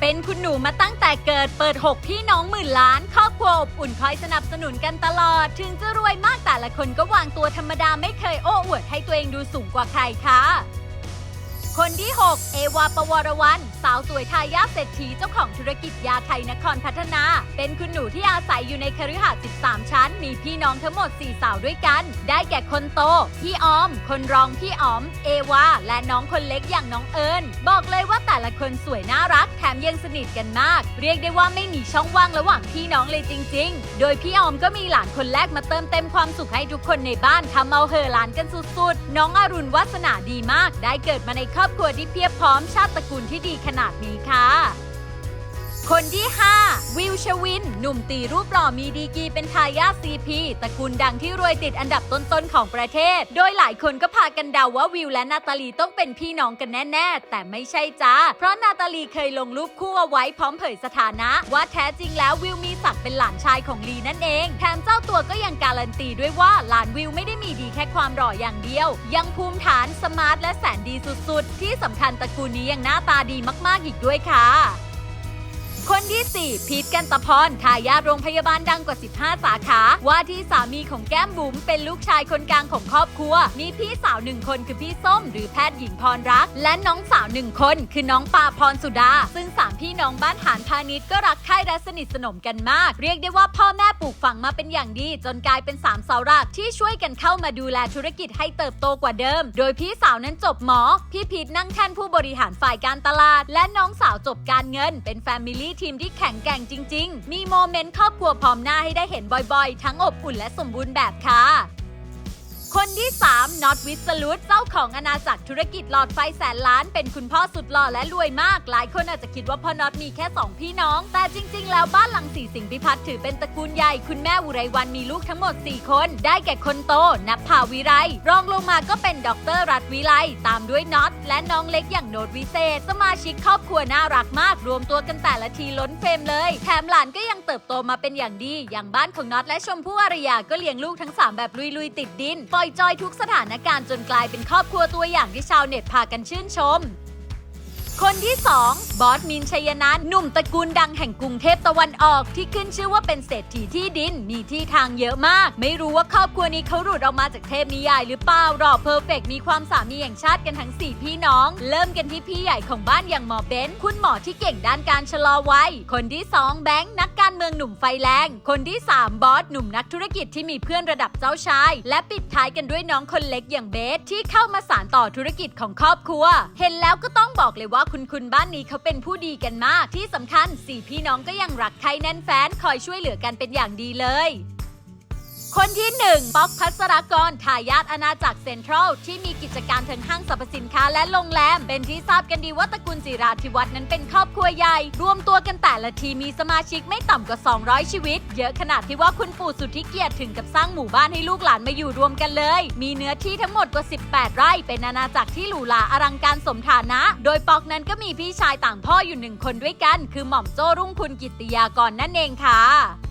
เป็นคุณหนูมาตั้งแต่เกิดเปิด 6 พี่น้องหมื่นล้าน ครอบครัวอบอุ่นคอยสนับสนุนกันตลอด ถึงจะรวยมากแต่ละคนก็วางตัวธรรมดาไม่เคยโอ้อวดให้ตัวเองดูสูงกว่าใครค่ะ คนที่ 6 เอวาปวรวรรณสาวสวยทายาทเศรษฐีเจ้าของธุรกิจยาไทยนครพัฒนา เป็นคุณหนูที่อาศัยอยู่ในคฤหาสน์13 ชั้น มีพี่น้องทั้งหมด 4 สาวด้วยกัน ได้แก่คนโต พี่ออม คนรองพี่อ๋อม เอวา และน้องคนเล็กอย่างน้องเอิญ บอกเลยว่าแต่ละคนสวยน่ารัก แถมยังสนิทกันมาก เรียกได้ว่าไม่มีช่องว่างระหว่างพี่น้องเลยจริง ๆ โดยพี่ออมก็มีหลานคนแรกมาเติมเต็มความสุขให้ทุกคนในบ้านทำเอาเฮอหลานกันสุดๆ น้องอรุณวาสนาดีมาก ได้เกิดมาในครอบครัวที่เพียบพร้อมชาติตระกูลที่ดีขนาดนี้ค่ะ คนที่ 5 วิวชวิน หนุ่มตีรูปหล่อมีดีกีเป็นทายาทซีพีตระกูลดังที่รวยติดอันดับต้นๆของประเทศ โดยหลายคนก็พากันเดาว่าวิวและนาตาลีต้องเป็นพี่น้องกันแน่ๆ แต่ไม่ใช่จ้า เพราะนาตาลีเคยลงรูปคู่เอาไว้พร้อมเผยสถานะ ว่าแท้จริงแล้ววิวมีศักดิ์เป็นหลานชายของลีนั่นเอง แถมเจ้าตัวก็ยังการันตีด้วยว่าหลานวิวไม่ได้มีดีแค่ความหล่ออย่างเดียว ยังภูมิฐานสมาร์ทและแสนดีสุดๆ ที่สำคัญตระกูลนี้ยังหน้าตาดีมากๆอีกด้วยค่ะ คนที่ 4 พีทกันตะพรทายาทโรงพยาบาลดังกว่า 15 สาขา ว่าที่สามีของแก้มบุ๋มเป็นลูกชายคนกลางของครอบครัว มีพี่สาวหนึ่งคนคือพี่ส้ม หรือแพทย์หญิงพรรัก และน้องสาวหนึ่งคน คือน้องปาพรสุดา ซึ่งสามพี่น้องบ้านหานพาณิชย์ก็รักใคร่และสนิทสนมกันมาก เรียกได้ว่าพ่อแม่ปลูกฝังมาเป็นอย่างดี จนกลายเป็นสามเสาหลักที่ช่วยกันเข้ามาดูแลธุรกิจให้เติบโตกว่าเดิม โดยพี่สาวนั้นจบหมอ พี่พีทนั่งแท่นผู้บริหารฝ่ายการตลาด และน้องสาวจบการเงิน เป็นแฟมิลี่ทีมที่แข็งแกร่งจริง ๆ มีโมเมนต์ครอบครัวพร้อมหน้าให้ได้เห็นบ่อยๆ ทั้งอบอุ่นและสมบูรณ์แบบค่ะ คนที่3น็อตวิสลุตเจ้าของอาณาจักรธุรกิจหลอดไฟแสนล้าน เป็นคุณพ่อสุดหล่อและรวยมาก หลายคนอาจจะคิดว่าพ่อน็อตมีแค่ 2 พี่น้อง แต่จริง ๆ แล้วบ้านหลังสีสิงห์พิพัฒน์ถือเป็นตระกูลใหญ่ คุณแม่อุไรวันมีลูกทั้งหมด 4 คน ได้แก่คนโตนับภาวิไร รองลงมาก็เป็นดรรัฐวิไลตามด้วยน็อตและน้องเล็กอย่างโนดวิเศษ สมาชิกครอบครัวน่ารักมาก รวมตัวกันแต่ละทีล้นเฟรมเลย แถมหลานก็ยังเติบโตมาเป็นอย่างดี อย่างบ้านของน็อตและชมพู่อารยาก็เลี้ยงลูกทั้ง3แบบลุยๆติดดินปอยจอยทุกสถานการณ์จนกลายเป็นครอบครัวตัวอย่างที่ชาวเน็ตพากันชื่นชม คนที่ 2 บอสมินชัยนันหนุ่มตระกูลดังแห่งกรุงเทพตะวันออก ที่ขึ้นชื่อว่าเป็นเศรษฐีที่ดินมีที่ทางเยอะมาก ไม่รู้ว่าครอบครัวนี้เขาหลุดออกมาจากเทพนิยายหรือเปล่าหรอเพอร์เฟกมีความสามีแห่งชาติกันทั้ง 4 พี่น้อง เริ่มกันที่พี่ใหญ่ของบ้านอย่างหมอเบนคุณหมอที่เก่งด้านการชะลอวัยคนที่ 2 แบงค์นักการเมืองหนุ่มไฟแรงคนที่ 3 บอสหนุ่มนักธุรกิจที่มีเพื่อนระดับเจ้าชาย และปิดท้ายกันด้วยน้องคนเล็กอย่างเบสที่เข้ามาสานต่อธุรกิจของครอบครัว เห็นแล้วก็ต้องบอกเลยว่าคุณคุณบ้านนี้เขาเป็นผู้ดีกันมาก ที่สำคัญสี่พี่น้องก็ยังรักใครแน่นแฟนคอยช่วยเหลือกันเป็นอย่างดีเลย คนที่ 1 ป๊อกพัสรากรทายาทอาณาจักรเซ็นทรัล ที่มีกิจการทั้งห้างสรรพสินค้าและโรงแรม เป็นที่ทราบกันดีว่าตระกูลจิราธิวัฒน์นั้นเป็นครอบครัวใหญ่ รวมตัวกันแต่ละทีมีสมาชิกไม่ต่ำกว่า 200 ชีวิต เยอะขนาดที่ว่าคุณปู่สุทธิเกียรติถึงกับสร้างหมู่บ้านให้ลูกหลานมาอยู่รวมกันเลย มีเนื้อที่ทั้งหมดกว่า 18 ไร่ เป็นอาณาจักรที่หรูหราอลังการสมฐานะ โดยป๊อกนั้นก็มีพี่ชายต่างพ่ออยู่หนึ่งคนด้วยกัน คือหม่อมโจ้รุ่งคุณกิตติยากรนั่นเองค่ะ